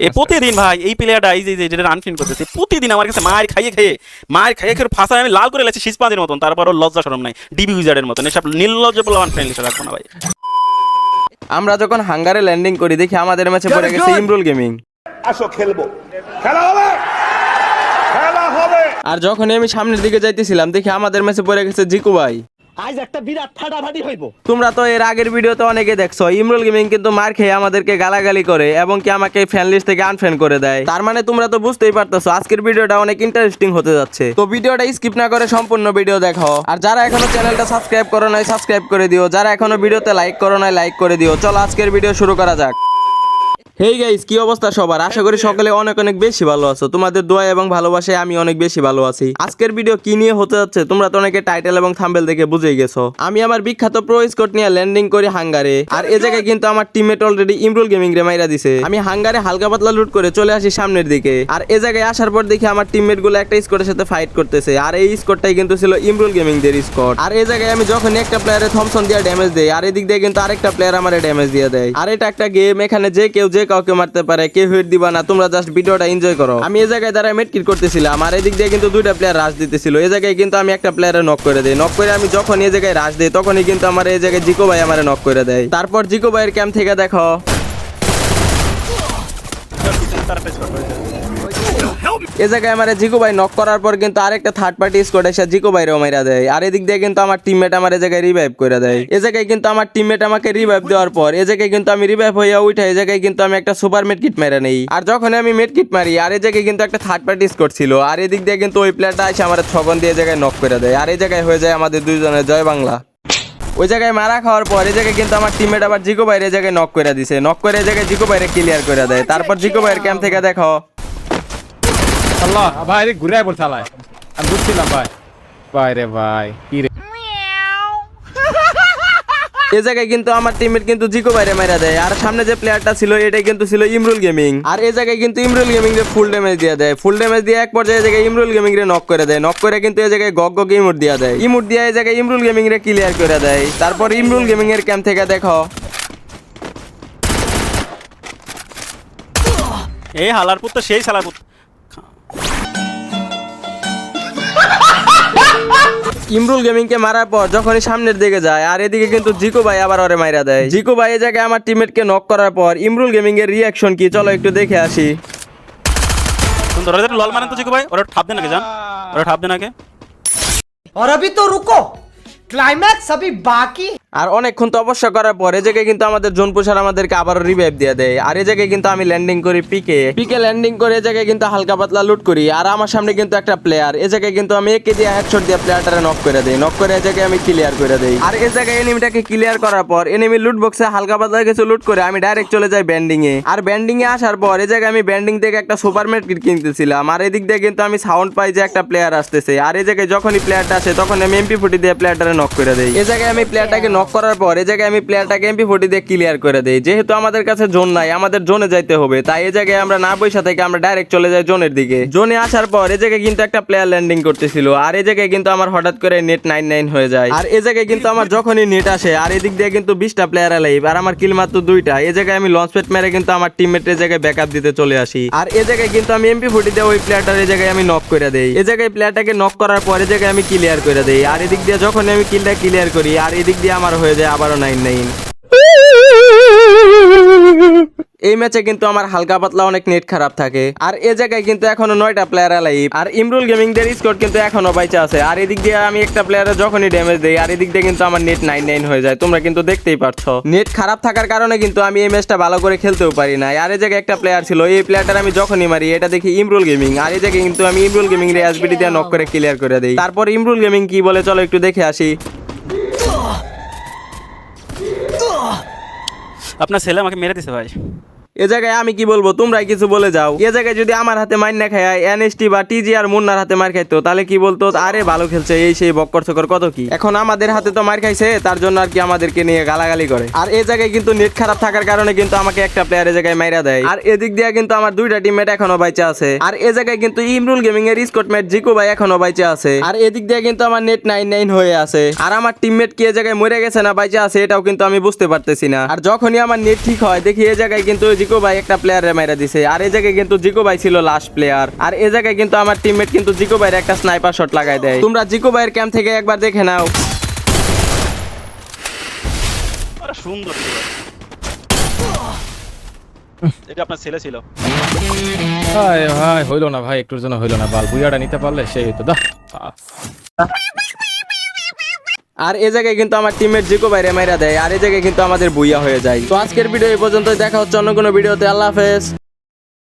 এ প্রতিদিন ভাই এই প্লেয়ারটা এই যে যে যেটা আনফিন করতেছে প্রতিদিন আমার কাছে মার খাইয়ে খেয়ে মার খাইয়ে খেয়ে ফাঁসা আমি লাল করে লাগছি শীষপাঁদের মতন তারপর ওর লজ্জা সরম নাই ডিবি উইজার্ডের মতন এসব নির্লজ্জ বলে আমার ফ্রেন্ড লিস্টে রাখব না ভাই। আমরা যখন হাঙ্গারে ল্যান্ডিং করি দেখি আমাদের ম্যাচে পড়ে গেছে ইমরুল গেমিং। আসো খেলব। খেলা হবে! খেলা হবে! আর যখন আমি সামনের দিকে যাইতেছিলাম দেখি আমাদের ম্যাচে পড়ে গেছে জিকু ভাই। আজ একটা বিরাট ফাটাফাটি হইব। তোমরা তো এর আগের ভিডিওতে অনেকে দেখছ, ইমরুল গেমিং কিন্তু মার খেয়ে আমাদেরকে গালাগালি করে এবং কি আমাকে ফ্যান লিস্ট থেকে আনফ্যান করে দেয়। তার মানে তোমরা তো বুঝতেই পারতেছো, আজকের ভিডিওটা অনেক ইন্টারেস্টিং হতে যাচ্ছে। তো ভিডিওটা স্কিপ না করে সম্পূর্ণ ভিডিও দেখো। আর যারা এখনও চ্যানেলটা সাবস্ক্রাইব করো নাই সাবস্ক্রাইব করে দিও। যারা এখনও ভিডিওতে লাইক করো নাই লাইক করে দিও। চলো আজকের ভিডিও শুরু করা যাক। হেই গাইস কি অবস্থা সবার? আশা করি সকলে অনেক অনেক বেশি ভালো আছো। তোমাদের দোয়া এবং ভালোবাসায় আমি অনেক বেশি ভালো আছি। আজকের ভিডিও কি নিয়ে হতে যাচ্ছে তোমরা তো অনেকে টাইটেল এবং থাম্বেল দেখে বুঝেই গেছো। আমি আমার বিখ্যাত প্রো স্কট নিয়ে ল্যান্ডিং করি হাঙ্গারে। আর এ জায়গায় কিন্তু আমার টিমমেট অলরেডি ইমরুল গেমিং রে মাইরা দিছে। আমি হাঙ্গারে হালকা পাতলা লুট করে চলে আসি সামনের দিকে। আর এ জায়গায় আসার পর দেখি আমার টিমমেটগুলো একটা স্কোরের সাথে ফাইট করতেছে। আর এই স্কোরটাই কিন্তু ছিল ইমরুল গেমিং দের স্কোর আর এই জায়গায় আমি যখন একটা প্লেয়ারে থমসন দিয়ে ড্যামেজ দেই আর এদিক দিয়ে কিন্তু আরেকটা প্লেয়ার আমার ড্যামেজ দিয়ে দেয়। আর এটা একটা গেম এখানে যে কেউ যে কাউকে মারতে পারে কে হিট দিবা না, তোমরা জাস্ট ভিডিওটা এনজয় করো। আমি এই জায়গায় দ্বারা মেট কিট করতেছিলাম, আর এদিক দিয়ে কিন্তু দুইটা প্লেয়ার রাশ দিতেছিল। এই জায়গায় কিন্তু আমি একটা প্লেয়ারে নক করে দিই। নক করে আমি যখন এই জায়গায় রাশ দিই, তখনই কিন্তু আমার এই জায়গায় জিকো ভাই আমার নক করে দেয়। তারপর জিকো ভাইয়ের ক্যাম্প থেকে দেখো। এ জায়গায় আমার জিকো ভাই নক করার পর কিন্তু আরেকটা থার্ড পার্টি স্কোয়াড এসে জিকো ভাইরেও মাইরা দেয় আর এদিক দিয়ে কিন্তু আমার টিমমেট আমার এ জায়গায় রিভাইভ করে দেয় এ জায়গায় কিন্তু আমার টিমমেট আমাকে রিভাইভ দেওয়ার পর এ জায়গায় কিন্তু আমি রিভাইভ হইয়া উঠে এই জায়গায় কিন্তু আমি একটা সুপার মেড কিট মেরে নেই আর যখন আমি মেড কিট মারি আর এই জায়গায় কিন্তু একটা থার্ড পার্টি স্কোয়াড ছিল আর এদিক দিয়ে কিন্তু ওই প্লেয়ারটা এসে আমার ছগন দিয়ে জায়গায় নক করে দেয় আর এই জায়গায় হয়ে যায় আমাদের দুইজনের জয় বাংলা ওই জায়গায় মারা খাওয়ার পর এই জায়গায় কিন্তু আমার টিমমেট আবার জিকো বাইরে জায়গায় নক করে দিছে নক করে এই জায়গায় জিকো বাইরে ক্লিয়ার করে দেয় তারপর জিকো বাইরের ক্যাম্প থেকে দেখো আল্লাহ ভাই রে ঘুরে আমি বুঝছিলাম ভাই। ভাই রে ভাই কি রে? এ জায়গায় কিন্তু আমার টিমের কিন্তু জিকো বাইরে মারা দেয়। আর সামনে যে প্লেয়ারটা ছিল এটাই কিন্তু ছিল ইমরুল গেমিং। আর এই জায়গায় কিন্তু ইমরুল গেমিং রে ফুল ড্যামেজ দিয়ে দেয়। ফুল ড্যামেজ দিয়ে এক পর্যায়ে এই জায়গায় ইমরুল গেমিং রে নক করে দেয়। নক করে কিন্তু এই জায়গায় গগ গগ ইমুট দিয়ে দেয়। ইমুট দিয়ে এই জায়গায় ইমরুল গেমিং রে ক্লিয়ার করে দেয়। তারপর ইমরুল গেমিং এর ক্যাম্প থেকে দেখো। এই হালার পুত তো সেই শালার পুত ইমরুল গেমিং কে মারার পর যখনই সামনের দিকে যায় আর এদিকে কিন্তু জিকো ভাই আবার ওরে মাইরা দেয় জিকো ভাই এই জায়গায় আমার টিমমেট কে নক করার পর ইমরুল গেমিং এর রিয়াকশন কি চলো একটু দেখে আসি সুন্দর ওদের লল মানেন তো জিকো ভাই ওরা ঠাপ দেন নাকি জান ওরা ঠাপ দেন আগে और अभी तो रुको ক্লাইম্যাক্স সবই বাকি। আর অনেকক্ষণ তপস্যা করার পর এই জায়গায় কিন্তু আমাদের জোনপুষার আমাদেরকে আবার রিভাইভ দিয়ে দেয়। আর এই জায়গায় কিন্তু আমি ল্যান্ডিং করি পিকে পিকে ল্যান্ডিং করে এই জায়গায় কিন্তু হালকা পাতলা লুট করি। আর আমার সামনে কিন্তু একটা প্লেয়ার এই জায়গায় কিন্তু আমি একে দিয়ে হেডশট দিয়ে প্লেয়ারটারে নক করে দেই। নক করে এই জায়গায় আমি ক্লিয়ার করে দেই। আর এই জায়গায় এনিমিটাকে ক্লিয়ার করার পর এনিমি লুট বক্সে হালকা পাতলা কিছু লুট করে আমি ডাইরেক্ট চলে যাই ব্যান্ডিং এ আর ব্যান্ডিং এ আসার পর এই জায়গায় আমি ব্যান্ডিং থেকে একটা সুপার মেডকিট কিনতেছিলাম। আর এদিক দিয়ে কিন্তু আমি সাউন্ড পাই যে একটা প্লেয়ার আসতেছে। আর এই জায়গায় যখনই প্লেয়ারটা আসে তখন আমি এমপি ফুটি দিয়ে প্লেয়ারটারে নক করে দেই এই জায়গায় আমি প্লেয়ারটাকে নক করার পর এই জায়গায় আমি প্লেয়ারটাকে এমপি ফুটি দিয়ে ক্লিয়ার করে দেই যেহেতু আমাদের কাছে জোন নাই আমাদের জোনে যাইতে হবে তাই এই জায়গায় আমরা না পয়সা থেকে আমরা ডাইরেক্ট চলে যাই জোনের দিকে জোনে আসার পর এই জায়গায় কিন্তু একটা প্লেয়ার ল্যান্ডিং করতেছিল আর এই জায়গায় কিন্তু আমার হঠাৎ করে নেট নাইন নাইন হয়ে যায় আর এই জায়গায় কিন্তু আমার যখনই নেট আসে আর এদিক দিয়ে কিন্তু বিশটা প্লেয়ার লাইভ আর আমার কিল মাত্র দুইটা এই জায়গায় আমি লঞ্চ প্যাড মেরে কিন্তু আমার টিমমেটের জায়গায় ব্যাকআপ দিতে চলে আসি আর এই জায়গায় কিন্তু আমি এমপি ফোর্টি দিয়ে ওই প্লেয়ারটার এই জায়গায় আমি নক করে দেই এই জায়গায় প্লেয়ারটাকে নক করার পর এই জায়গায় আমি ক্লিয়ার করে দেই আর এদিক দিয়ে যখন আমি কিলটা ক্লিয়ার করি আর এদিক দিয়ে আমার হয়ে যায় আবারও নাইন নাইন এই ম্যাচে কিন্তু আমার হালকা পাতলা অনেক নেট খারাপ থাকে। আর এ জায়গায় কিন্তু এখনও নয়টা প্লেয়ার লাইভ আর ইমরুল গেমিং দের স্কোর কিন্তু এখনও বাইচে আছে। আর এদিক দিয়ে আমি একটা প্লেয়ারে যখনই ড্যামেজ দেই, আর এদিক দিয়ে কিন্তু আমার নেট নাইন নাইন হয়ে যায়। তোমরা কিন্তু দেখতেই পারছ। নেট খারাপ থাকার কারণে কিন্তু আমি এই ম্যাচটা ভালো করে খেলতেও পারি না আর এই জায়গায় একটা প্লেয়ার ছিল, এই প্লেয়ারটার আমি যখনই মারি, এটা দেখি ইমরুল গেমিং। আর এই জায়গায় কিন্তু আমি ইমরুল গেমিং রে এসবিডি দিয়ে নক করে ক্লিয়ার করে দেই। তারপর ইমরুল গেমিং কি বলে, চলো একটু দেখে আসি। আপনার ছেলে আমাকে মেরে দিছে ভাই। এ জায়গায় আমি কি বলব? তোমরাই কিছু বলে যাও। এ জায়গায় যদি আমার হাতে মার না খায় এনএসটি বা টিজি আর মুন্নার হাতে মার খাইতো, তাহলে কি বলতো? আরে ভালো খেলছে, এই সেই বক্কর চক্কর কত কি? এখন আমাদের হাতে তো মার খাইছে, তার জন্য আর কি আমাদেরকে নিয়ে গালাগালি করে। আর এই জায়গায় কিন্তু নেট খারাপ থাকার কারণে কিন্তু আমাকে একটা প্লেয়ার এ জায়গায় মাইরা দেয়। আর এদিক দিয়ে কিন্তু আমার দুইটা টিমমেট এখনও বাইচে আছে। আর এ জায়গায় কিন্তু ইমরুল গেমিং এর স্কট ম্যাট জিকো ভাই এখনও বাইচে আছে। আর এদিক দিয়ে কিন্তু আমার নেট নাইন নাইন হয়ে আছে। আর আমার টিমমেট কি এ জায়গায় মরে গেছে না বাইচে আছে, এটাও কিন্তু আমি বুঝতে পারতেছি না। আর যখনই আমার নেট ঠিক হয়, দেখি এ জায়গায় কিন্তু জিকো জিকো ভাই একটা প্লেয়ারে মাইরা দিছে। আর এই জায়গায় কিন্তু জিকো ভাই ছিল লাস্ট প্লেয়ার আর এই জায়গায় কিন্তু আমার টিমমেট কিন্তু জিকো ভাইয়ের একটা স্নাইপার শট লাগাই দেয়। তোমরা জিকো ভাইয়ের ক্যাম্প থেকে একবার দেখে নাও। আরে সুন্দর এটা আপনার ছেলে ছিল। ভাই ভাই হইল না ভাই একটুর জন্য হইল না। বাল বুইয়াটা নিতে পারলে সেই হইতো। দা আর এ জায়গায় কিন্তু আমার টিমের জিকো বাইরে মাইরা দেয়, আর এ জায়গায় কিন্তু আমাদের বুইয়া হয়ে যায়। তো আজকের ভিডিও এই পর্যন্ত দেখা হচ্ছে অন্য কোনো ভিডিওতে, আল্লাহ হাফেজ।